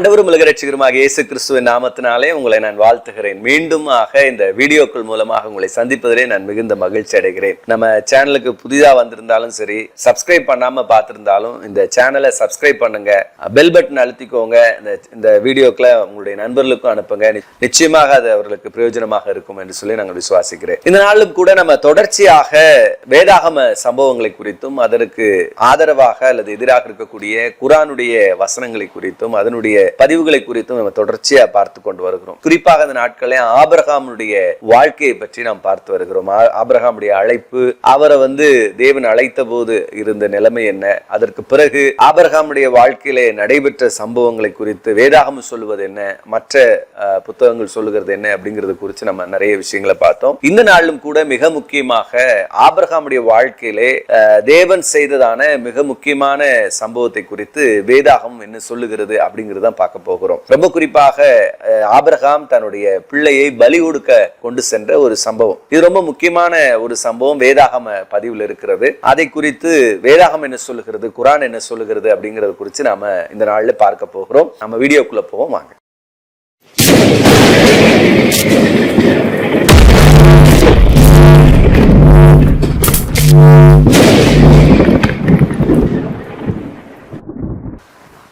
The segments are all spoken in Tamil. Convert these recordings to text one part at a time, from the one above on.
ஆண்டவரும் உலக இயேசு கிறிஸ்துவின் நாமத்தினாலே உங்களை நான் வாழ்த்துகிறேன். மீண்டுமாக இந்த வீடியோக்கள் மூலமாக உங்களை சந்திப்பதிலே நான் மிகுந்த மகிழ்ச்சி அடைகிறேன். நம்ம சேனலுக்கு புதிதாக வந்திருந்தாலும் சரி சப்ஸ்கிரைப் பண்ணாம பார்த்திருந்தாலும் இந்த சேனலை சப்ஸ்கிரைப் பண்ணுங்க. பெல் பட்டன் அழுத்திக்கோங்க. இந்த இந்த வீடியோக்களை உங்களுடைய நண்பர்களுக்கும் அனுப்புங்க. நிச்சயமாக அது அவர்களுக்கு பிரயோஜனமாக இருக்கும் என்று சொல்லி நாங்கள் விசுவாசிக்கிறேன். இந்த நாளும் கூட நம்ம தொடர்ச்சியாக வேதாகம சம்பவங்களை குறித்தும் அதற்கு ஆதரவாக அல்லது எதிராக இருக்கக்கூடிய குரானுடைய வசனங்களை குறித்தும் அதனுடைய பதிவுகளை குறித்தும் நம்ம தொடர்ச்சியா பார்த்து கொண்டு வருகிறோம். குறிப்பாக அந்த நாட்களே ஆபிரகாமுடைய வாழ்க்கையை பற்றி நாம் பார்த்து வருகிறோம். ஆ- ஆபிரகாமுடைய அழைப்பு அவரை வந்து தேவன் அழைத்த போது இருந்த நிலைமை என்ன? அதற்கு பிறகு ஆபிரகாமுடைய வாழ்க்கையிலே நடைபெற்ற சம்பவங்களை குறித்து வேதாகம் சொல்லுவது என்ன? மற்ற புத்தகங்கள் சொல்லுகிறது என்ன? அப்படிங்கறது குறித்து நம்ம நிறைய விஷயங்களை பார்த்தோம். இந்த நாளிலும் கூட மிக முக்கியமாக ஆபிரகாமுடைய வாழ்க்கையிலே தேவன் செய்ததான மிக முக்கியமான சம்பவத்தை குறித்து வேதாகம் என்ன சொல்லுகிறது அப்படிங்கிறது தான் பார்க்க போகிறோம். ரொம்ப குறிப்பாக ஆபிரகாம் தன்னுடைய பிள்ளையை பலி கொடுக்க கொண்டு சென்ற ஒரு சம்பவம். இது ரொம்ப முக்கியமான ஒரு சம்பவம் வேதாகம பதிவில் இருக்கிறது. அதை குறித்து வேதாகம் என்ன சொல்லுகிறது குரான் என்ன சொல்லுகிறது அப்படிங்கறத குறித்து நாம இந்த நாள்ல பார்க்க போகிறோம். நம்ம வீடியோக்குள்ள போவோம் வாங்க.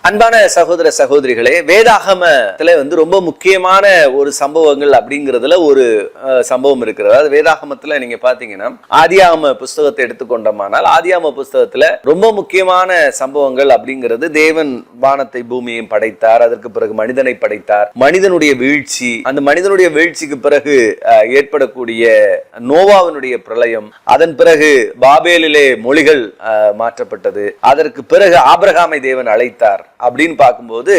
அன்பான சகோதர சகோதரிகளே வேதாகமத்துல வந்து ரொம்ப முக்கியமான ஒரு சம்பவங்கள் அப்படிங்கிறதுல ஒரு அஹ், சம்பவம் இருக்கிறது. அதாவது வேதாகமத்துல நீங்க பாத்தீங்கன்னா ஆதியாகம புஸ்தகத்தை எடுத்துக்கொண்டோமானால் ஆதியாம புஸ்தகத்துல ரொம்ப முக்கியமான சம்பவங்கள் அப்படிங்கிறது தேவன் வானத்தை பூமியையும் படைத்தார் அதற்கு பிறகு மனிதனை படைத்தார். மனிதனுடைய வீழ்ச்சி அந்த மனிதனுடைய வீழ்ச்சிக்கு பிறகு அஹ், ஏற்படக்கூடிய நோவாவினுடைய பிரளயம் அதன் பிறகு பாபேலிலே மொழிகள் மாற்றப்பட்டது. அதற்கு பிறகு ஆபிரகாமை தேவன் அழைத்தார். அப்படின்னு பார்க்கும்போது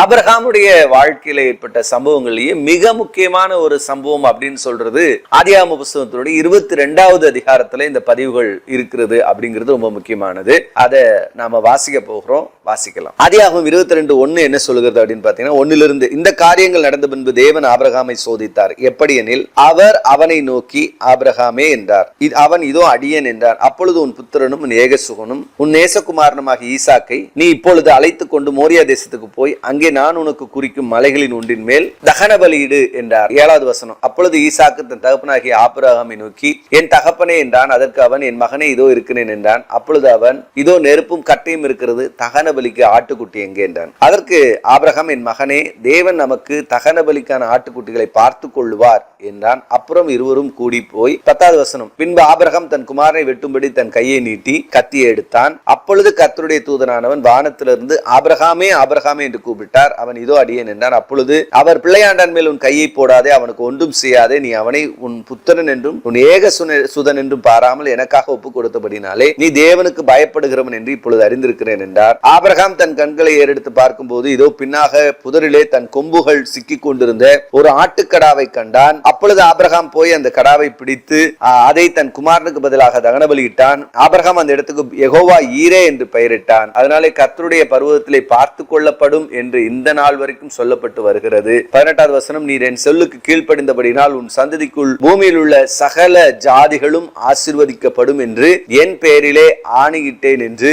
ஆபரகாமுடைய வாழ்க்கையில ஏற்பட்ட சம்பவங்கள்லயே மிக முக்கியமான ஒரு சம்பவம் அப்படின்னு சொல்றது ஆதியாம புஸ்தகத்தினுடைய இருபத்தி ரெண்டாவது அதிகாரத்துல இந்த பதிவுகள் இருக்கிறது அப்படிங்கிறது ரொம்ப முக்கியமானது. அதை நாம வாசிக்க போகிறோம். வாசிக்கலாம். ஆதியாகமம் இருபத்தி ரெண்டு ஒன்னு என்ன சொல்லுகிறது அப்படின்னு பாத்தீங்கன்னா ஒன்னிலிருந்து இந்த காரியங்கள் நடந்த பின்பு தேவன் ஆபிரகாமை சோதித்தார். எப்படி எனில் அவர் அவனை நோக்கி ஆபிரகாமே என்றார். அவன் இதோ அடியேன் என்றார். அப்பொழுது உன் புத்திரனும் உன் ஏகசுகனும் உன் நேசகுமாரனுமாக ஈசாக்கை நீ இப்பொழுது அழைத்துக் கொண்டு மோரியா தேசத்துக்கு போய் அங்கே நான் உனக்கு குறிக்கும் மலைகளின் ஒன்றின் மேல் தகன பலியிடு என்றார். ஏழாவது வசனம் அப்பொழுது ஈசாக்கு தன் தகப்பனாகிய ஆபிரகாமை நோக்கி என் தகப்பனே என்றான் அதற்கு அவன் என் மகனே இதோ இருக்கிறேன் என்றான். அப்பொழுது அவன் இதோ நெருப்பும் கட்டையும் இருக்கிறது தகன பலிக்கு ஆட்டுக்குட்டி எங்கே? என்றான். அதற்கு ஆபிரகாம் என் மகனே தேவன் நமக்கு தகன பலிக்கான ஆட்டுக்குட்டிகளை பார்த்து கொள்வார் என்றான். அப்புறம் இருவரும் கூடி போய் பத்தாவது வசனம் பின்பு ஆபிரகாம் தன் குமாரனை வெட்டும்படி தன் கையை நீட்டி கத்தியை எடுத்தான். அப்பொழுது கத்தருடைய தூதனானவன் வானத்திலிருந்து ஆபர ஆபிரகாமே ஆபிரகாமே என்று கூப்பிட்டார். அவன் இதோ அடியேன் என்றான் அப்பொழுது அவர் பிள்ளையாண்டான் மேல் உன் கையை போடாதே அவனுக்கு ஒன்றும் செய்யாதே நீ அவனை உன் புத்திரன் என்றும் உன் ஏக சுதன் என்றும் பாராமல் எனக்காக ஒப்பு கொடுத்தபடினாலே நீ தேவனுக்கு பயப்படுகிறவன் என்று இப்பொழுது அறிந்திருக்கிறேன் என்றார். ஆபிரகாம் தன் கண்களை ஏறெடுத்து பார்க்கும்போது இதோ பின்னாக புதரிலே தன் கொம்புகள் சிக்கிக் கொண்டிருந்த ஒரு ஆட்டுக்கடாவை கண்டான். அப்பொழுது ஆபிரகாம் போய் அந்த கடாவை பிடித்து அதை தன் குமாரனுக்கு பதிலாக தகன பலியிட்டான் ஆபிரகாம் அந்த இடத்துக்கு எகோவா ஈரே என்று பெயரிட்டான். அதனாலே கத்தருடைய பருவத்திலே பார்த்து கொள்ளப்படும் என்று இந்த நாள் வரைக்கும் சொல்லப்பட்டு வருகிறது. பதினெட்டாவது வசனம் நீர் என் சொல்லுக்கு கீழ்ப்படிந்தபடினால் உன் சந்ததிக்குள் பூமியில் உள்ள சகல ஜாதிகளும் ஆசிர்வதிக்கப்படும் என்று என் பெயரிலே ஆணையிட்டேன் என்று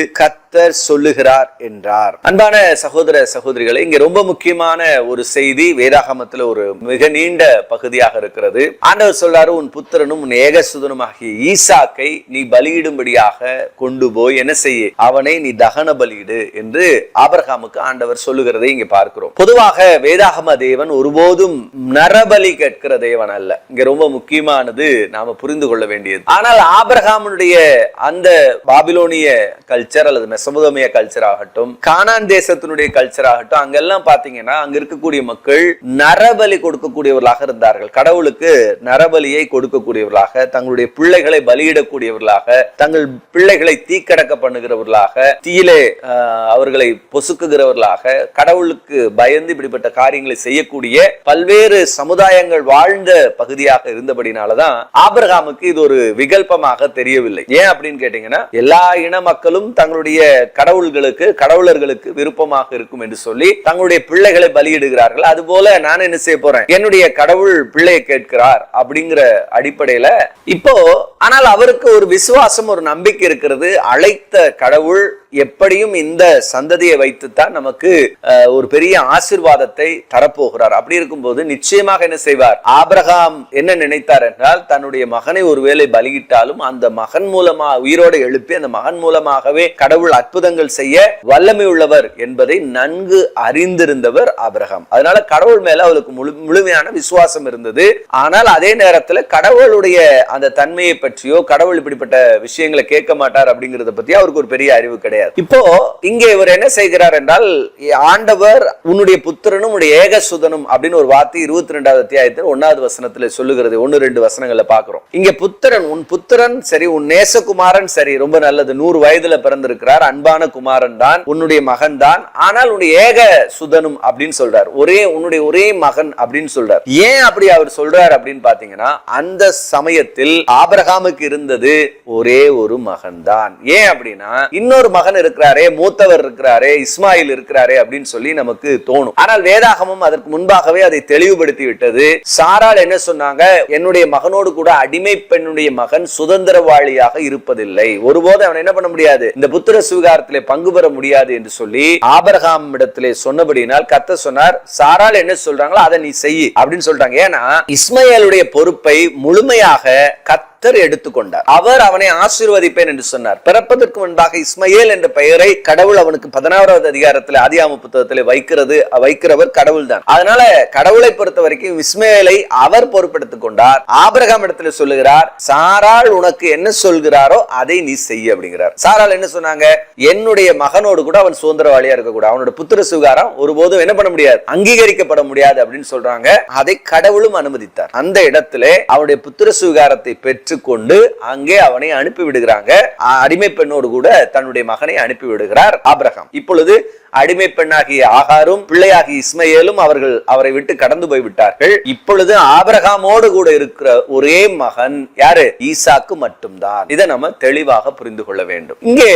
கர்த்தர் சொல்லுகிறார் என்றார். அன்பான சகோதர சகோதரிகளை இங்க ரொம்ப முக்கியமான ஒரு செய்தி வேதாகமத்துல ஒரு மிக நீண்ட பகுதியாக இருக்கிறது. ஆண்டவர் சொல்றாரு உன் புத்திரனும் உன் ஏகசுதனும் ஆகிய ஈசாக்கை நீ பலியிடும்படியாக கொண்டு போய் என்ன செய்ய? அவனை நீ தகன பலியிடு என்று ஆபரகாமுக்கு ஆண்டவர் சொல்லுகிறதை இங்க பார்க்கிறோம். பொதுவாக வேதாகம தேவன் ஒருபோதும் நரபலி கேட்கிற தேவன் அல்ல. இங்க ரொம்ப முக்கியமானது நாம புரிந்து கொள்ள வேண்டியது. ஆனால் ஆபரகாமனுடைய அந்த பாபிலோனிய கல்ச்சர் அல்லது மெசபோதமிய கல்ச்சர் ஆகட்டும் கானான் தேசத்தினுடைய கல்ச்சர் ஆகட்டும் அங்கெல்லாம் பாத்தீங்கன்னா அங்க இருக்கக்கூடிய மக்கள் நரபலி கொடுக்கக்கூடியவர்களாக இருந்தார்கள். கடவுளுக்கு நரபலியை கொடுக்கக்கூடியவர்களாக தங்களுடைய பிள்ளைகளை பலியிடக்கூடியவர்களாக தங்கள் பிள்ளைகளை தீக்கடக்க பண்ணுகிறவர்களாக தீயிலே அவர்களை பொசுக்குகிறவர்களாக கடவுளுக்கு பயந்து இப்படிப்பட்ட காரியங்களை செய்யக்கூடிய பல்வேறு சமுதாயங்கள் வாழ்ந்த பகுதியாக இருந்தபடினாலதான் ஆபிரகாமுக்கு இது ஒரு விகல்பமாக தெரியவில்லை. ஏன் அப்படின்னு கேட்டீங்கன்னா எல்லா இன மக்களும் தங்களுடைய கடவுள்களுக்கு கடவுளர்களுக்கு விருப்பமாக இருக்கும் என்று சொல்லி தங்களுடைய பிள்ளைகளை பலியிடுகிறார்கள். அது போல நான் என்ன செய்ய போறேன்? என்னுடைய கடவுள் பிள்ளையை கேட்கிறார் அப்படிங்கிற அடிப்படையில இப்போ ஆனால் அவருக்கு ஒரு விசுவாசம் ஒரு நம்பிக்கை இருக்கிறது. அழைத்த கடவுள் எப்படியும் இந்த சந்ததியை வைத்துத்தான் நமக்கு அஹ், ஒரு பெரிய ஆசிர்வாதத்தை தரப்போகிறார். அப்படி இருக்கும்போது நிச்சயமாக என்ன செய்வார்? ஆபிரகாம் என்ன நினைத்தார் என்றால் தன்னுடைய மகனை ஒருவேளை பலியிட்டாலும் அந்த மகன் மூலமா உயிரோடு எழுப்பி அந்த மகன் மூலமாகவே கடவுள் அற்புதங்கள் செய்ய வல்லமை உள்ளவர் என்பதை நன்கு அறிந்திருந்தவர் ஆபிரகாம். அதனால கடவுள் மேல அவருக்கு முழு முழுமையான விசுவாசம் இருந்தது. ஆனால் அதே நேரத்துல கடவுளுடைய அந்த தன்மையை பற்றியோ கடவுள் இப்படிப்பட்ட விஷயங்களை கேட்க மாட்டார் அப்படிங்கறத பத்தி அவருக்கு ஒரு பெரிய அறிவு கிடையாது. இப்போ இங்கே இவர் என்ன செய்கிறார் என்றால் ஆண்டவர் உன்னுடைய புத்திரனும் உன்னுடைய ஏகசுதனும் அப்படின்னு ஒரு வார்த்தை இருபத்தி ரெண்டாவது அத்தியாயத்தில் ஒன்னாவது வசனத்துல சொல்லுகிறது. ஒன்னு ரெண்டு வசனங்களை பாக்குறோம் இங்க புத்திரன் உன் புத்திரன் சரி உன் நேசகுமாரன் சரி ரொம்ப நல்லது. நூறு வயதுல பிறந்திருக்கிறார் அன்பான குமாரன் தான் உன்னுடைய மகன் தான் ஆனால் உன்னுடைய ஏக சுதனும் அப்படின்னு சொல்றார். ஒரே உன்னுடைய ஒரே மகன் அப்படின்னு சொல்றார். ஏன் அப்படி அவர் சொல்றார் அப்படின்னு பாத்தீங்கன்னா அந்த சமயத்தில் ஆபரகாமுக்கு இருந்தது ஒரே ஒரு மகன் தான். ஏன் அப்படின்னா இன்னொரு மகன் மகன் இருக்கிறாரே மூத்தவர் இருக்கிறாரே இஸ்மாயில் இருக்கிறாரே அப்படின்னு சொல்லி நமக்கு தோணும். ஆனால் வேதாகமம் அதற்கு முன்பாகவே அதை தெளிவுபடுத்தி விட்டது. சாரால் என்ன சொன்னாங்க? என்னுடைய மகனோடு கூட அடிமை பெண்ணுடைய மகன் சுதந்திரவாளியாக இருப்பதில்லை. ஒருபோது அவன் என்ன பண்ண முடியாது? இந்த புத்திர சுவிகாரத்திலே பங்கு பெற முடியாது என்று சொல்லி ஆபரகாம் இடத்திலே சொன்னபடியினால் கத்த சொன்னார் சாரால் என்ன சொல்றாங்களோ அதை நீ செய் அப்படின்னு சொல்றாங்க. ஏன்னா இஸ்மையலுடைய பொறுப்பை முழுமையாக கத்த கத்தர் எடுத்துக்கொண்டார். அவர் அவனை ஆசீர்வதிப்பேன் என்று சொன்னார். பிறப்பதற்கு முன்பாக இஸ்மையேல் என்ற பெயரை கடவுள் அவனுக்கு பதினாறாவது அதிகாரத்தில் ஆதியாம புத்தகத்தில் வைக்கிறது வைக்கிறவர் கடவுள் தான் அதனால கடவுளை பொறுத்த வரைக்கும் இஸ்மையலை அவர் பொறுப்பெடுத்துக் கொண்டார். ஆபிரகாம் இடத்துல சொல்லுகிறார் சாரால் உனக்கு என்ன சொல்கிறாரோ அதை நீ செய்ய அப்படிங்கிறார். சாரால் என்ன சொன்னாங்க என்னுடைய மகனோடு கூட அவன் சுதந்திரவாளியா இருக்க கூட அவனோட புத்திர சுகாரம் ஒருபோதும் என்ன பண்ண முடியாது அங்கீகரிக்கப்பட முடியாது அப்படின்னு சொல்றாங்க. அதை கடவுளும் அனுமதித்தார். அந்த இடத்துல அவனுடைய புத்திர சுகாரத்தை பெற்று கொண்டு அங்கே அவனை அனுப்பி விடுகிறாங்க அடிமை பெண்ணோடு கூட தன்னுடைய மகனை அனுப்பி விடுகிறார் ஆபிரகாம். இப்பொழுது அடிமை பெண்ணாகிய ஆகாரும் பிள்ளையாகி இஸ்மையேலும் அவர்கள் அவரை விட்டு கடந்து போய்விட்டார்கள். இப்பொழுது ஆபரகாமோடு கூட இருக்கிற ஒரே மகன் யாரு? ஈசாக்கு மட்டும்தான். இதை நம்ம தெளிவாக புரிந்து கொள்ள வேண்டும். இங்கே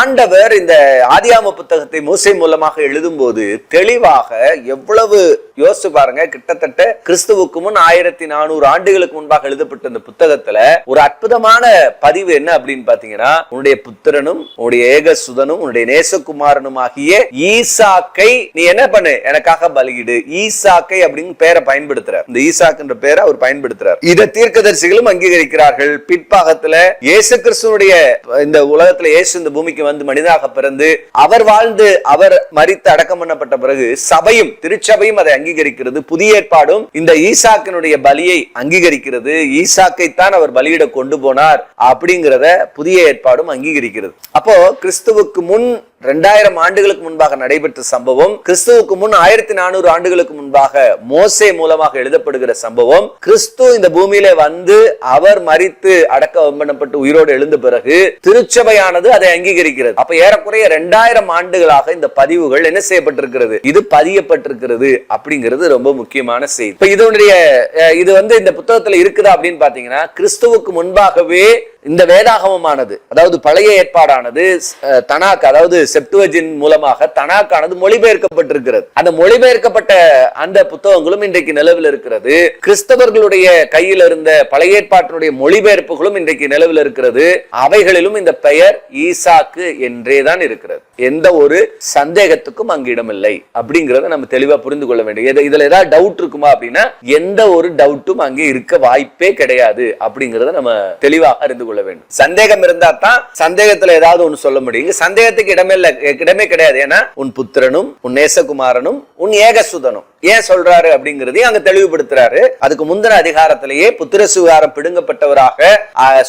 ஆண்டவர் இந்த ஆதியாம புத்தகத்தை மூசை மூலமாக எழுதும்போது தெளிவாக எவ்வளவு யோசிச்சு பாருங்க கிட்டத்தட்ட கிறிஸ்துவுக்கு முன் ஆயிரத்தி நானூறு ஆண்டுகளுக்கு முன்பாக எழுதப்பட்ட இந்த புத்தகத்துல ஒரு அற்புதமான பதிவு என்ன அப்படின்னு பாத்தீங்கன்னா உன்னுடைய புத்திரனும் உன்னுடைய ஏகசுதனும் உன்னுடைய நேசகுமாரனும் ஆகிய ஈசாக்கை நீ என்ன பண்ணு? எனக்காக பலியிடு. ஈசாக்கை அப்படின்னு பேரை பயன்படுத்துற இந்த ஈசாக்குன்ற பேரை அவர் பயன்படுத்துறார். இதை தீர்க்கதரிசிகளும் அங்கீகரிக்கிறார்கள். பிற்பாகத்துல இயேசு கிறிஸ்துவனுடைய இந்த உலகத்துல இயேசு இந்த பூமிக்கு வந்து மனிதனாக பிறந்து அவர் வாழ்ந்து அவர் மறித்து அடக்கம் பண்ணப்பட்ட பிறகு சபையும் திருச்சபையும் அதை அங்கீகரிக்கிறது. புதிய ஏற்பாடும் இந்த ஈசாக்கினுடைய பலியை அங்கீகரிக்கிறது. ஈசாக்கை தான் அவர் பலியிட கொண்டு போனார் அப்படிங்கிறத புதிய ஏற்பாடும் அங்கீகரிக்கிறது. அப்போ கிறிஸ்துவுக்கு முன் ரெண்டாயிரம் ஆண்டுகளுக்கு முன்பாக நடைபெற்ற சம்பவம் கிறிஸ்துவுக்கு முன் ஆயிரத்தி நானூறு ஆண்டுகளுக்கு முன்பாக மோசே மூலமாக எழுதப்படுகிற சம்பவம் கிறிஸ்து இந்த பூமியில வந்து அவர் மறித்து அடக்கம் பண்ணப்பட்டு உயிரோடு எழுந்த பிறகு திருச்சபையானது அதை அங்கீகரிக்கிறது. அப்ப ஏறக்குறைய ரெண்டாயிரம் ஆண்டுகளாக இந்த பதிவுகள் என்ன செய்யப்பட்டிருக்கிறது? இது பதியப்பட்டிருக்கிறது அப்படிங்கிறது ரொம்ப முக்கியமான செய்தி. இப்ப இதனுடைய இது வந்து இந்த புத்தகத்துல இருக்குதா அப்படின்னு பாத்தீங்கன்னா கிறிஸ்துவுக்கு முன்பாகவே இந்த வேதாகமமானது அதாவது பழைய ஏற்பாடானது தனாக் அதாவது செப்டுவஜின் மூலமாக தனாக்கானது மொழிபெயர்க்கப்பட்டிருக்கிறது. அந்த மொழிபெயர்க்கப்பட்ட அந்த புத்தகங்களும் இன்றைக்கு நிலவில் இருக்கிறது. கிறிஸ்தவர்களுடைய கையில் இருந்த பழைய ஏற்பாட்டினுடைய மொழிபெயர்ப்புகளும் இன்றைக்கு நிலவில் இருக்கிறது. அவைகளிலும் இந்த பெயர் ஈசாக்கு என்றே தான் இருக்கிறது. எந்த ஒரு சந்தேகத்துக்கும் அங்கு இடமில்லை அப்படிங்கறத நம்ம தெளிவா புரிந்து கொள்ள வேண்டும். இதுல ஏதாவது டவுட் இருக்குமா அப்படின்னா எந்த ஒரு டவுட்டும் அங்கே இருக்க வாய்ப்பே கிடையாது அப்படிங்கறத நம்ம தெளிவாக அறிந்து கொள்ள வேண்டும். சந்தேகம் இருந்தா தான் சந்தேகத்துல ஏதாவது ஒண்ணு சொல்ல முடியும். சந்தேகத்துக்கு இடமே இல்லை இடமே கிடையாது. ஏன்னா உன் புத்திரனும் உன் நேசகுமாரனும் உன் ஏகசுதனும். ஏன் சொல்றாரு அப்படிங்கறதையும் அங்க தெளிவுபடுத்துறாரு. அதுக்கு முந்தின அதிகாரத்திலேயே புத்திர சுகாரம் பிடுங்கப்பட்டவராக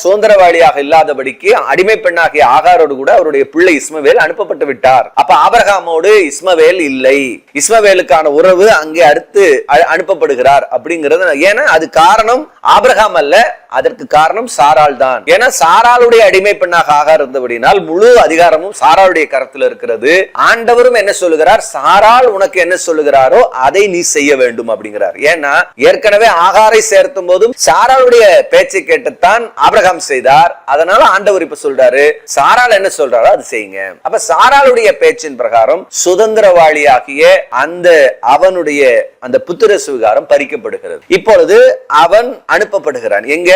சுதந்திரவாளியாக இல்லாதபடிக்கு அடிமை பெண்ணாகிய ஆகாரோடு கூட அவருடைய பிள்ளை இஸ்மவேல் அனுப்பப்பட்டு விட்டார். அப்ப ஆபரகாமோடு இஸ்மவேல் இல்லை. இஸ்மவேலுக்கான உறவு அங்கே அடுத்து அனுப்பப்படுகிறார் அப்படிங்கிறது ஏன்னா அது காரணம் ஆபரகாம் அல்ல அதற்கு காரணம் சாரால் தான். ஏன்னா சாராளுடைய அடிமை பெண்ணாக ஆகார் இருந்தபடினால் முழு அதிகாரமும் சாராளுடைய கரத்தில் இருக்கிறது. ஆண்டவரும் என்ன சொல்லுகிறார்? சாரால் உனக்கு என்ன சொல்லுகிறாரோ அதை அதை நீ செய்ய வேண்டும் அப்படிங்கிறார். ஏன்னா ஏற்கனவே ஆகாரை சேர்த்தும் போதும் சாராளுடைய பேச்சை கேட்டுத்தான் ஆபிரகாம் செய்தார். அதனால ஆண்டவர் இப்ப சொல்றாரு சாரால் என்ன சொல்றாரோ அது செய்யுங்க. அப்ப சாராளுடைய பேச்சின் பிரகாரம் சுதந்திரவாளியாகிய அந்த அவனுடைய அந்த புத்திர சுவிகாரம் பறிக்கப்படுகிறது. இப்பொழுது அவன் அனுப்பப்படுகிறான். எங்க?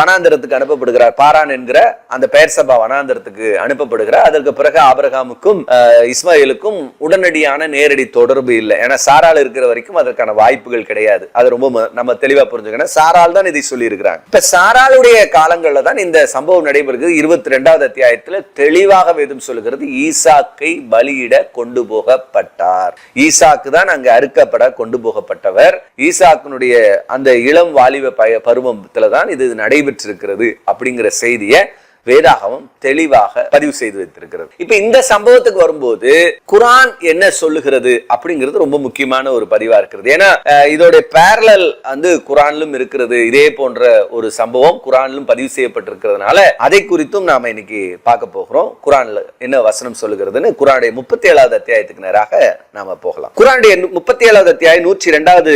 வனாந்திரத்துக்கு அனுப்பப்படுகிறார். பாரான் என்கிற அந்த பெயர் சபா வனாந்திரத்துக்கு அனுப்பப்படுகிறார். அதற்கு பிறகு ஆபிரகாமுக்கும் இஸ்மாயிலுக்கும் உடனடியான நேரடி தொடர்பு இல்லை. ஏன்னா சாரால் இருக்கிற வரைக்கும் அதற்கான வாய்ப்புகள் கிடையாது. அது ரொம்ப நம்ம தெளிவா புரிஞ்சுக்கணும். சாரால் தான் இதை சொல்லி இருக்கிறாங்க இப்ப சாராளுடைய காலங்கள்ல தான் இந்த சம்பவம் நடைபெறுகிறது. இருபத்தி ரெண்டாவது அத்தியாயத்துல தெளிவாக வேதம் சொல்லுகிறது ஈசாக்கை பலியிட கொண்டு போகப்பட்டார். ஈசாக்கு தான் அங்க அறுக்கப்பட கொண்டு போகப்பட்டவர். ஈசாக்கினுடைய அந்த இளம் வாலிப பருவத்துல தான் இது நடைபெற்றிருக்கிறது அப்படிங்கிற செய்தியை வேதாகமம் தெளிவாக பதிவு செய்து வைத்திருக்கிறது. இப்ப இந்த சம்பவத்துக்கு வரும்போது குரான் என்ன சொல்லுகிறது அப்படிங்கிறது ரொம்ப முக்கியமான ஒரு பதிவா இருக்கிறது. ஏன்னா இதோட பேரலல் வந்து குரான்லும் இருக்கிறது. இதே போன்ற ஒரு சம்பவம் குரான்லும் பதிவு செய்யப்பட்டிருக்கிறதுனால அதை குறித்தும் நாம இன்னைக்கு பார்க்க போகிறோம். குரான்ல என்ன வசனம் சொல்லுகிறதுன்னு குரானுடைய முப்பத்தி ஏழாவது அத்தியாயத்துக்கு நேராக நாம போகலாம். குரானுடைய முப்பத்தி ஏழாவது அத்தியாயம் நூற்றி இரண்டாவது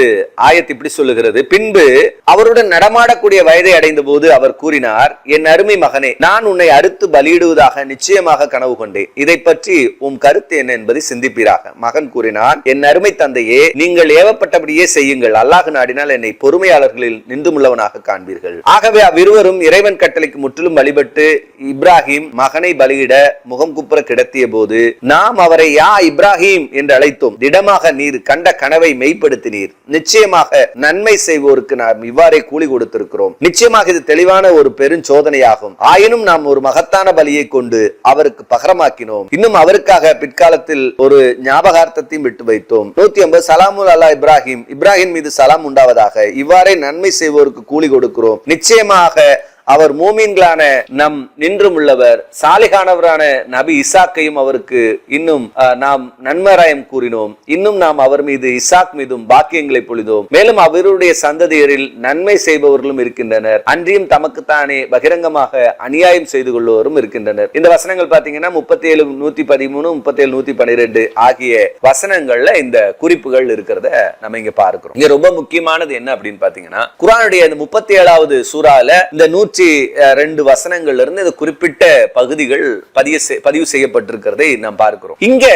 ஆயத்து இப்படி சொல்லுகிறது. பின்பு அவருடன் நடமாடக்கூடிய வயதை அடைந்த போது அவர் கூறினார் என் அருமை மகனே நான் உன்னை அறுத்து பலியிடுவதாக நிச்சயமாக கனவு கொண்டேன். இதை பற்றி உம் கருத்து என்ன என்பதை சிந்திப்பீராக. மகன் கூறினான் என் அருமை தந்தையே நீங்கள் ஏவப்பட்டபடியே செய்யுங்கள். அல்லாஹ் நாடினால் என்னை பொறுமையாளர்களில் நின்றுமுள்ளவனாக காண்பீர்கள். ஆகவே அவ்விருவரும் இறைவன் கட்டளைக்கு முற்றிலும் வழிபட்டு இப்ராஹிம் மகனை பலியிட முகம் குப்புற கிடத்திய போது நாம் அவரை யா இப்ராஹிம் என்று அழைத்தோம். திடமாக நீர் கண்ட கனவை மெய்ப்படுத்தினீர். நிச்சயமாக நன்மை செய்வோருக்கு நாம் இவ்வாறே கூலி கொடுத்திருக்கிறோம். நிச்சயமாக இது தெளிவான ஒரு பெரும் சோதனையாகும் ஆயினும் நாம் ஒரு மகத்தான பலியை கொண்டு அவருக்கு பகரமாக்கினோம். இன்னும் அவருக்காக பிற்காலத்தில் ஒரு ஞாபகார்த்தத்தையும் விட்டு வைத்தோம். நூத்தி ஐம்பது சலாமுல் அல்லா இப்ராஹிம். இப்ராஹிம் மீது சலாம் உண்டாவதாக இவ்வாறே நன்மை செய்வோருக்கு கூலி கொடுக்கிறோம். நிச்சயமாக அவர் மூமீன்களான நம் நின்றும் உள்ளவர் சாலிகானவரான நபி இசாக்கையும் அவருக்கு இன்னும் நாம் நன்மராயம் கூறினோம். இன்னும் நாம் அவர் மீது இசாக் மீதும் பாக்கியங்களை பொழிதோம் மேலும் அவருடைய சந்ததியரில் நன்மை செய்பவர்களும் இருக்கின்றனர். அன்றியும் தமக்குத்தானே பகிரங்கமாக அநியாயம் செய்து கொள்வோரும் இருக்கின்றனர். இந்த வசனங்கள் பாத்தீங்கன்னா முப்பத்தி ஏழு நூத்தி பதிமூணு முப்பத்தி ஏழு நூத்தி பன்னிரெண்டு ஆகிய வசனங்கள்ல இந்த குறிப்புகள் இருக்கிறத நம்ம இங்க பார்க்கிறோம். இங்க ரொம்ப முக்கியமானது என்ன அப்படின்னு பாத்தீங்கன்னா குரானுடைய இந்த முப்பத்தி ஏழாவது சூறால இந்த நூற்றி இருபத்தி ரெண்டு வசனங்கள்ல இருந்து இந்த குறிப்பிட்ட பகுதிகள் பதிய பதிவு செய்யப்பட்டிருக்கிறதை நாம் பார்க்கிறோம். இங்க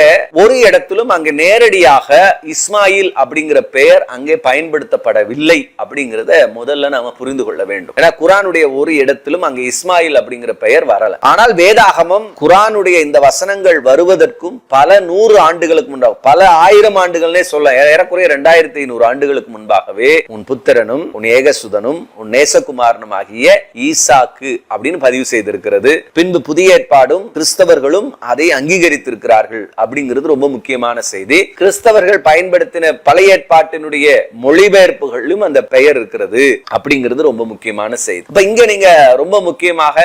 ஒரு இடத்திலும் அங்க நேரடியாக இஸ்மாயில் அப்படிங்கிற பெயர் அங்கே பயன்படுத்தப்படவில்லை அப்படிங்கிறத முதல்ல நாம புரிந்து கொள்ள வேண்டும். ஏன்னா குரானுடைய ஒரு இடத்திலும் அங்க இஸ்மாயில் அப்படிங்கிற பெயர் வரல. ஆனால் வேதாகமம் குரானுடைய இந்த வசனங்கள் வருவதற்கும் பல நூறு ஆண்டுகளுக்கு முன்பாக பல ஆயிரம் ஆண்டுகள்னே சொல்ல ஏறக்குறைய ரெண்டாயிரத்தி ஐநூறு ஆண்டுகளுக்கு முன்பாகவே உன் புத்திரனும் உன் ஏகசுதனும் உன் நேசகுமாரனும் ஆகிய ஈசாக்கு அப்படின்னு பதிவு செய்திருக்கிறது. பின்பு புதிய ஏற்பாடும் கிறிஸ்தவர்களும் அதை அங்கீகரித்திருக்கிறார்கள் அப்படிங்கிறது ரொம்ப முக்கியமான செய்தி. கிறிஸ்தவர்கள் பயன்படுத்தின பழைய ஏற்பாட்டினுடைய மொழிபெயர்ப்புகளிலும் அந்த பெயர் இருக்கிறது அப்படிங்கிறது ரொம்ப முக்கியமான செய்தி. இப்ப இங்க நீங்க ரொம்ப முக்கியமாக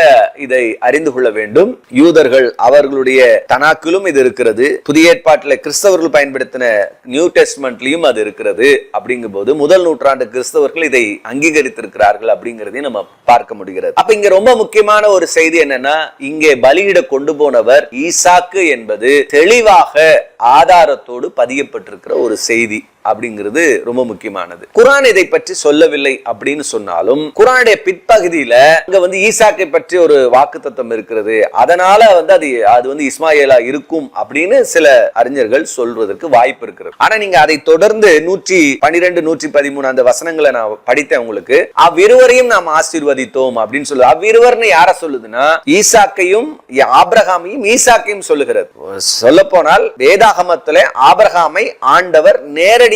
இதை அறிந்து கொள்ள வேண்டும். யூதர்கள் அவர்களுடைய தனாக்கிலும் இது இருக்கிறது. புதிய ஏற்பாட்டில் கிறிஸ்தவர்கள் பயன்படுத்தின நியூ டெஸ்ட்மெண்ட்லயும் அது இருக்கிறது அப்படிங்கும் போது முதல் நூற்றாண்டு கிறிஸ்தவர்கள் இதை அங்கீகரித்திருக்கிறார்கள் அப்படிங்கிறதையும் நம்ம பார்க்க முடியும் முடிகிறது அப்ப இங்க ரொம்ப முக்கியமான ஒரு செய்தி என்னன்னா இங்கே பலியிட கொண்டு போனவர் ஈசாக்கு என்பது தெளிவாக ஆதாரத்தோடு பதியப்பட்டிருக்கிற ஒரு செய்தி. அப்படிங்கிறது ரொம்ப முக்கியமானது. குரான் இதை பற்றி சொல்லவில்லை அப்படின்னு சொன்னாலும் குரானுடைய பிற்பகுதியில அங்க வந்து ஈசாக்கை பற்றி ஒரு வாக்கு தத்துவம் இருக்கிறது. அதனால வந்து அது அது வந்து இஸ்மாயிலா இருக்கும் அப்படின்னு சில அறிஞர்கள் சொல்வதற்கு வாய்ப்பு இருக்கிறது. ஆனா நீங்க அதை தொடர்ந்து நூற்றி பனிரெண்டு நூற்றி பதிமூணு அந்த வசனங்களை நான் படித்தேன் உங்களுக்கு. அவ்விருவரையும் நாம் ஆசீர்வதித்தோம் அப்படின்னு சொல்லுது அவ்விருவர்னு யார சொல்லுதுன்னா ஈசாக்கையும் ஆபிரகாமையும் ஈசாக்கையும் சொல்லுகிறது. சொல்ல போனால் வேதாகமத்துல ஆபிரகாமை ஆண்டவர்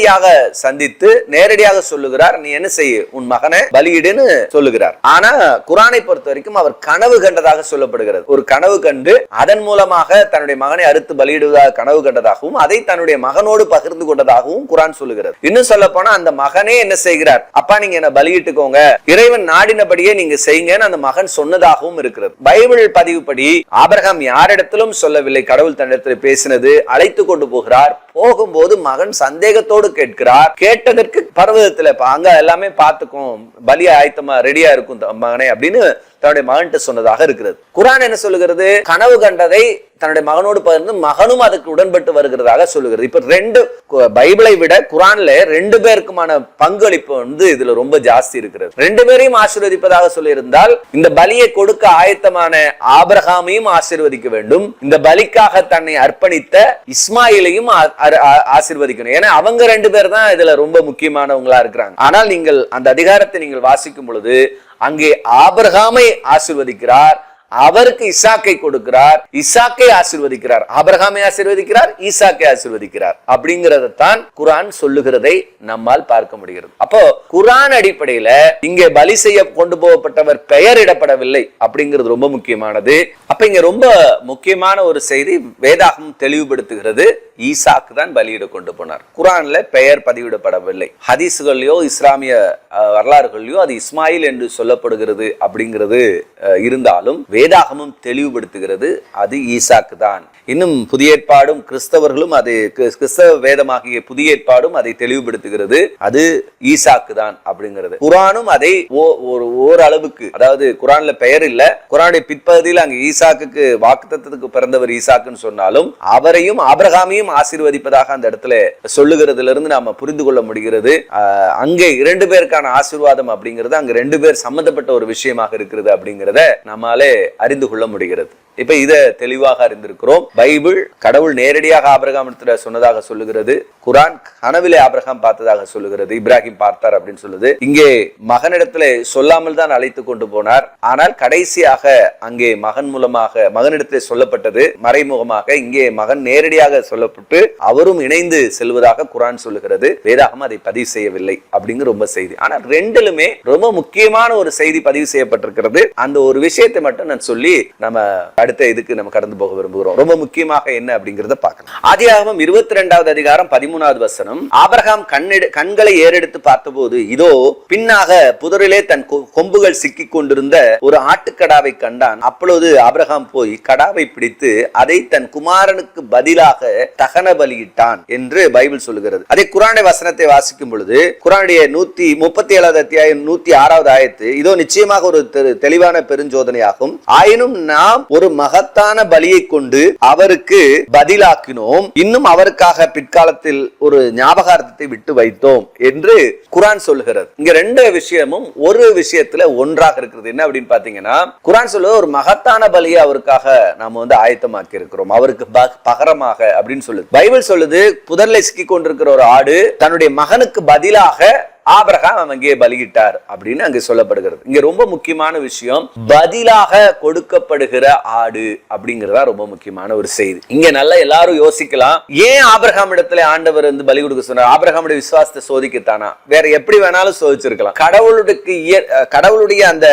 நேரடியாக சந்தித்து நேரடியாக சொல்லுகிறார் நீ என்ன செய்ய? உன் மகனை பலியிடுன்னு சொல்லுகிறார். ஆனா குரானை பொறுத்த வரைக்கும் அவர் கனவு கண்டதாக சொல்லப்படுகிறது. ஒரு கனவு கண்டு அதன் மூலமாக தன்னுடைய மகனை அறுத்து பலியிடுவதாக கனவு கண்டதாகவும் அதை தன்னுடைய மகனோடு பகிர்ந்து கொண்டதாகவும் குரான் சொல்லுகிறது. இன்னும் சொல்ல போனா அந்த மகனே என்ன செய்கிறார்? அப்பா நீங்க என்ன பலியிட்டுக்கோங்க. இறைவன் நாடினபடியே நீங்க செய்யுங்கன்னு அந்த மகன் சொன்னதாகவும் இருக்கிறது. பைபிள் பதிவுப்படி ஆபிரகாம் யாரிடத்திலும் சொல்லவில்லை. கடவுள் தன்னிடத்தில் பேசினது அழைத்து கொண்டு போகிறார். போகும்போது மகன் சந்தேகத்தோடு கேட்கிறார். கேட்டதற்கு பர்வதத்துல அங்க எல்லாமே பார்த்துக்கும் பலியா ஆயத்தமா ரெடியா இருக்கும் மகனே அப்படின்னு தன்னுடைய மகன்கிட்ட சொன்னதாக இருக்கிறது. குரான் என்ன சொல்லுகிறது? கனவு கண்டதை தன்னுடைய மகனோடு பகிர்ந்து மகனும் அதுக்கு உடன்பட்டு வருகிறதாக சொல்லுகிறது. இப்ப ரெண்டு பைபிளை விட குரான்ல ரெண்டு பேருக்குமான பங்களிப்பு வந்து இதுல ரொம்ப ஜாஸ்தி இருக்கிறது. ரெண்டு பேரையும் ஆசீர்வதிப்பதாக சொல்லியிருந்தால் இந்த பலியை கொடுக்க ஆயத்தமான ஆபிரகாமையும் ஆசீர்வதிக்க வேண்டும். இந்த பலிக்காக தன்னை அர்ப்பணித்த இஸ்மாயிலையும் ஆசீர்வதிக்கணும். ஏன்னா அவங்க ரெண்டு பேர் தான் இதுல ரொம்ப முக்கியமானவங்களா இருக்கிறாங்க. ஆனால் நீங்கள் அந்த அதிகாரத்தை நீங்கள் வாசிக்கும் பொழுது அங்கே ஆபிரகாமை ஆசீர்வதிக்கிறார் அவருக்கு இசாக்கை கொடுக்கிறார் இசாக்கை ஆசீர்வதிக்கிறார். அபரகாமை ஆசீர்வதிக்கிறார் ஈசாக்கை ஆசீர்வதிக்கிறார். அப்படிங்கறதான் குரான் சொல்லுகிறதை நம்மால் பார்க்க முடிகிறது. அப்போ குரான் அடிப்படையில இங்கே பலி செய்ய கொண்டு போகப்பட்டவர் பெயரிடப்படவில்லை அப்படிங்கிறது ரொம்ப முக்கியமானது. அப்ப இங்க ரொம்ப முக்கியமான ஒரு செய்தி வேதாகம் தெளிவுபடுத்துகிறது. ஈசாக்கு தான் பலியிட கொண்டு போனார். குரான்ல பெயர் பதிவிடப்படவில்லை. ஹதீஸுகள்லயோ இஸ்லாமிய வரலாறுகள்லயோ அது இஸ்மாயில் என்று சொல்லப்படுகிறது அப்படிங்கிறது இருந்தாலும் வேதாகமும் தெளிவுபடுத்துகிறது. அது ஈசாக்கு தான் இன்னும் புதிய ஏற்பாடும் கிறிஸ்தவர்களும் அது கிறிஸ்- கிறிஸ்தவ வேதமாகிய புதிய ஏற்பாடும் அதை தெளிவுபடுத்துகிறது. அது ஈசாக்கு தான் அப்படிங்கிறது. குரானும் அதை ஓ- ஒரு ஓரளவுக்கு அதாவது குரான்ல பெயர் இல்ல குரானுடைய பிற்பகுதியில் அங்கு ஈசாக்கு வாக்குத்தத்துக்கு பிறந்தவர் ஈசாக்குன்னு சொன்னாலும் அவரையும் ஆபிரகாமையும் ஆசீர்வதிப்பதாக அந்த இடத்துல சொல்லுகிறதுல இருந்து நாம புரிந்து கொள்ள முடிகிறது. ஆஹ் அங்கே இரண்டு பேருக்கான ஆசீர்வாதம் அப்படிங்கிறது அங்கு ரெண்டு பேர் சம்பந்தப்பட்ட ஒரு விஷயமாக இருக்கிறது அப்படிங்கிறத நம்மாலே அறிந்து கொள்ள முடிகிறது. இப்ப இத தெளிவாக அறிந்திருக்கிறோம். பைபிள் கடவுள் நேரடியாக ஆபிரகாம் இடத்துல சொன்னதாக சொல்லுகிறது. குரான் கனவிலே ஆபிரகாம் பார்த்ததாக சொல்லுகிறது. இப்ராஹிம் பார்த்தார் அப்படின்னு சொல்லுது. இங்கே மகனிடத்துல சொல்லாமல் தான் அழைத்து கொண்டு போனார். ஆனால் கடைசியாக அங்கே மகன் மூலமாக மகனிடத்திலே சொல்லப்பட்டது. மறைமுகமாக இங்கே மகன் நேரடியாக சொல்லப்பட்டு அவரும் இணைந்து செல்வதாக குரான் சொல்லுகிறது. வேதாகம் அதை பதிவு செய்யவில்லை அப்படிங்கிற ரொம்ப செய்தி. ஆனால் ரெண்டிலுமே ரொம்ப முக்கியமான ஒரு செய்தி பதிவு செய்யப்பட்டிருக்கிறது. அந்த ஒரு விஷயத்தை மட்டும் நான் சொல்லி நம்ம அடுத்த இதுக்கு நம்ம கடந்து போக விரும்புகிறோம். ரொம்ப முக்கியமாக என்ன அப்படிங்கறத பார்க்கலாம். ஆதியாகமம் இருபத்தி ரெண்டாவது அதிகாரம் பதிமூணாவது வசனம் ஆபரகாம் கண்ணெடு கண்களை ஏறெடுத்து பார்த்தபோது இதோ பின்னாக புதரிலே தன் கொம்புகள் சிக்கிக் கொண்டிருந்த ஒரு ஆட்டுக்கடாவை கண்டான். அப்பொழுது ஆபரகாம் போய் கடாவை பிடித்து அதை தன் குமாரனுக்கு பதிலாக தகன பலியிட்டான் என்று பைபிள் சொல்லுகிறது. அதே குரானுடைய வசனத்தை வாசிக்கும் பொழுது குரானுடைய நூத்தி முப்பத்தி ஏழாவது அத்தியாயம் நூத்தி ஆறாவது ஆயத்து இதோ நிச்சயமாக ஒரு தெளிவான பெருஞ்சோதனையாகும். ஆயினும் நாம் ஒரு மகத்தான பலியை கொண்டு அவருக்கு பதிலாக்கினோம். இன்னும் அவருக்காக பிற்காலத்தில் ஒரு ஞாபகார்த்தத்தை விட்டு வைத்தோம் என்று குரான் சொல்லுகிறது. இங்க ரெண்டு விஷயமும் ஒரு விஷயத்துல ஒன்றாக இருக்கிறது. என்ன அப்படின்னு பாத்தீங்கன்னா குரான் சொல்ல ஒரு மகத்தான பலியை அவருக்காக நாம வந்து ஆயத்தமாக்கி இருக்கிறோம். அவருக்கு பகரமாக அப்படின்னு சொல்லுது. பைபிள் சொல்லுது புதர்ல சிக்கி கொண்டிருக்கிற ஒரு ஆடு தன்னுடைய மகனுக்கு பதிலாக ஆபரகாம் அங்கே பலியிட்டார் அப்படின்னு அங்கே சொல்லப்படுகிறது. இங்க ரொம்ப முக்கியமான விஷயம் பதிலாக கொடுக்கப்படுகிற ஆடு அப்படிங்கிறதா ரொம்ப முக்கியமான ஒரு செய்தி. இங்க நல்லா எல்லாரும் யோசிக்கலாம் ஏன் ஆபரகாம் இடத்துல ஆண்டவர் வந்து பலி கொடுக்க சொன்னார்? ஆபரகாமுடைய விசுவாசத்தை சோதிக்கத்தானா? வேற எப்படி வேணாலும் சோதிச்சிருக்கலாம். கடவுளுக்கு கடவுளுடைய அந்த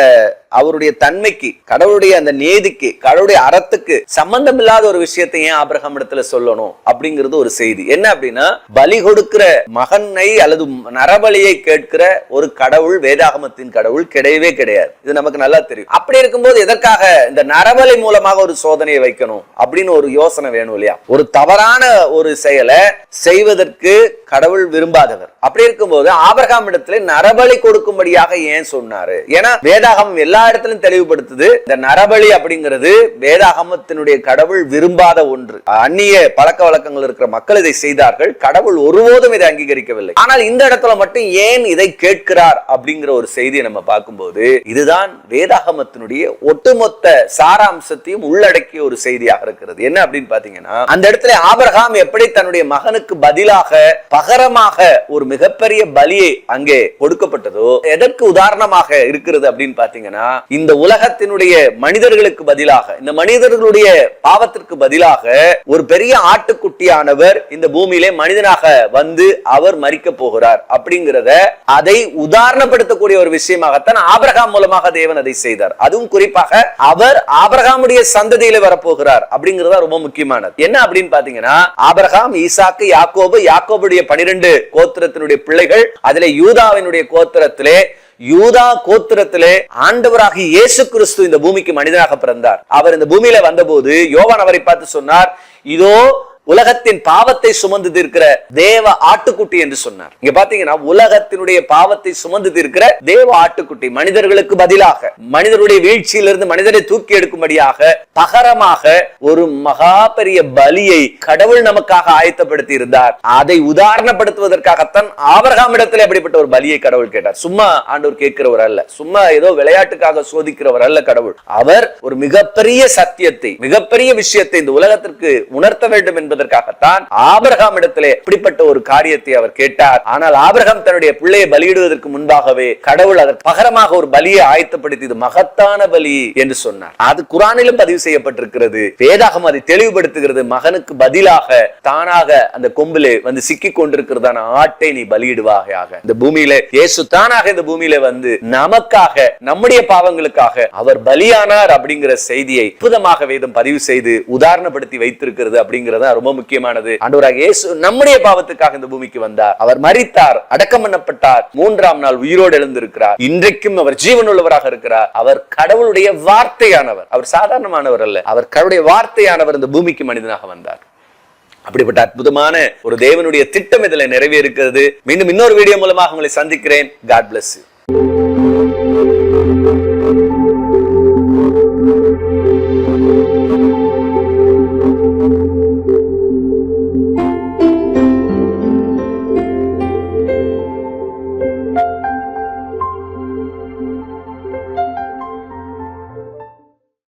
அவருடைய தன்மைக்கு கடவுளுடைய அந்த நேதிக்கு கடவுளுடைய அறத்துக்கு சம்பந்தம் இல்லாத ஒரு விஷயத்தை ஏன் ஆபிரகாம் இடத்துல சொல்லணும் அப்படிங்கிறது ஒரு செய்தி. என்ன அப்படின்னா பலி கொடுக்கிற மகனை அல்லது நரபலியை கேட்கிற ஒரு கடவுள் வேதாகமத்தின் கடவுள் கிடையவே கிடையாது. இது நமக்கு நல்லா தெரியும். அப்படி இருக்கும்போது எதற்காக இந்த நரபலி மூலமாக ஒரு சோதனையை வைக்கணும் அப்படின்னு ஒரு யோசனை வேணும் இல்லையா? ஒரு தவறான ஒரு செயலை செய்வதற்கு கடவுள் விரும்பாதவர். அப்படி இருக்கும்போது ஆபிரகாம் இடத்துல நரபலி கொடுக்கும்படியாக ஏன் சொன்னாரு? ஏன்னா வேதாகமம் எல்லா எல்லா இடத்திலும் தெளிவுபடுத்துது. இந்த நரபலி அப்படிங்கிறது வேதாகமத்தினுடைய கடவுள் விரும்பாத ஒன்று. அந்நிய பழக்க வழக்கங்கள் இருக்கிற மக்கள் இதை செய்தார்கள். கடவுள் ஒருபோதும் இதை அங்கீகரிக்கவில்லை. ஆனால் இந்த இடத்துல மட்டும் ஏன் இதை கேட்கிறார் அப்படிங்கிற ஒரு செய்தியை நம்ம பார்க்கும்போது இதுதான் வேதாகமத்தினுடைய ஒட்டுமொத்த சாராம்சத்தையும் உள்ளடக்கிய ஒரு செய்தியாக இருக்கிறது. என்ன அப்படின்னு பாத்தீங்கன்னா அந்த இடத்துல ஆபரகாம் எப்படி தன்னுடைய மகனுக்கு பதிலாக பகரமாக ஒரு மிகப்பெரிய பலியை அங்கே கொடுக்கப்பட்டதோ எதற்கு உதாரணமாக இருக்கிறது அப்படின்னு பாத்தீங்கன்னா இந்த உலகத்தினுடைய மனிதர்களுக்கு பதிலாக இந்த மனிதர்களுடைய பாவத்திற்கு பதிலாக ஒரு பெரிய ஆட்டுக்குட்டியானவர் இந்த பூமியிலே மனிதனாக வந்து அவர் மறிக்க போகிறார் அப்படிங்கிறத அதை உதாரணப்படுத்தக்கூடிய ஒரு விஷயமாகத்தான் ஆபிரகாம் மூலமாக தேவன் அதை செய்தார். அதுவும் குறிப்பாக அவர் ஆபிரகாமுடைய சந்ததியில வரப்போகிறார் அப்படிங்கிறத ரொம்ப முக்கியமானது. என்ன அப்படின்னு பாத்தீங்கன்னா ஆபிரகாம் ஈசாக்கு யாக்கோபு யாக்கோபுடைய பனிரெண்டு கோத்திரத்தினுடைய பிள்ளைகள் அதுல யூதாவினுடைய கோத்திரத்திலே யூதா கோத்திரத்திலே ஆண்டவராகி இயேசு கிறிஸ்து இந்த பூமிக்கு மனிதனாக பிறந்தார். அவர் இந்த பூமியில வந்தபோது யோவான் அவரை பார்த்து சொன்னார் இதோ உலகத்தின் பாவத்தை சுமந்து தீர்க்கிற தேவ ஆட்டுக்குட்டி என்று சொன்னார். இங்க பாத்தீங்கன்னா உலகத்தினுடைய பாவத்தை சுமந்து தீர்க்கிற தேவ ஆட்டுக்குட்டி மனிதர்களுக்கு பதிலாக மனிதனுடைய வீழ்ச்சியிலிருந்து மனிதனை தூக்கி எடுக்கும்படியாக பகரமாக ஒரு மகா பெரிய பலியை கடவுள் நமக்காக ஆயத்தப்படுத்தி இருந்தார். அதை உதாரணப்படுத்துவதற்காகத்தான் ஆபரகாம் இடத்துல அப்படிப்பட்ட ஒரு பலியை கடவுள் கேட்டார். சும்மா ஆண்டவர் கேட்கிறவர் அல்ல. சும்மா ஏதோ விளையாட்டுக்காக சோதிக்கிறவர் அல்ல கடவுள். அவர் ஒரு மிகப்பெரிய சத்தியத்தை மிகப்பெரிய விஷயத்தை இந்த உலகத்திற்கு உணர்த்த வேண்டும் என்பது என்பதற்காகத்தான் ஆபிரகாம் இடத்திலே இப்படிப்பட்ட ஒரு காரியத்தை அவர் கேட்டார். ஆனால் ஆபிரகாம் தன்னுடைய பிள்ளையை பலியிடுவதற்கு முன்பாகவே கடவுள் அதற்கு பகரமாக ஒரு பலியை ஆயத்தப்படுத்தி இது மகத்தான பலி என்று சொன்னார். அது குரானிலும் பதிவு செய்யப்பட்டிருக்கிறது. வேதாகம் அதை தெளிவுபடுத்துகிறது. மகனுக்கு பதிலாக தானாக அந்த கொம்பிலே வந்து சிக்கி கொண்டிருக்கிறதான ஆட்டை நீ பலியிடுவாயாக. இந்த பூமியில இயேசு தானாக இந்த பூமியில வந்து நமக்காக நம்முடைய பாவங்களுக்காக அவர் பலியானார் அப்படிங்கிற செய்தியை அற்புதமாக வேதம் பதிவு செய்து உதாரணப்படுத்தி வைத்திருக்கிறது அப்படிங்கிறத ரொம்ப முக்கியமானது. ஆண்டவராக இயேசு நம்முடைய பாவத்துக்காக இந்த பூமிக்கு வந்தார். அவர் மறித்தார் அடக்கம் பண்ணப்பட்டார் மூன்றாம் நாள் உயிரோடு எழுந்திருக்கிறார். இன்றைக்கும் அவர் ஜீவனுள்ளவராக இருக்கிறார். அவர் கடவுளுடைய வார்த்தையானவர். அவர் சாதாரணமானவர் அல்ல. அவர் கடவுளுடைய வார்த்தையானவர் இந்த பூமிக்கு மனிதனாக வந்தார். அப்படிப்பட்ட அற்புதமான ஒரு தேவனுடைய திட்டம் இதில் நிறைவேறுகிறது மீண்டும் இன்னொரு வீடியோ மூலமாக உங்களை சந்திக்கிறேன். God bless you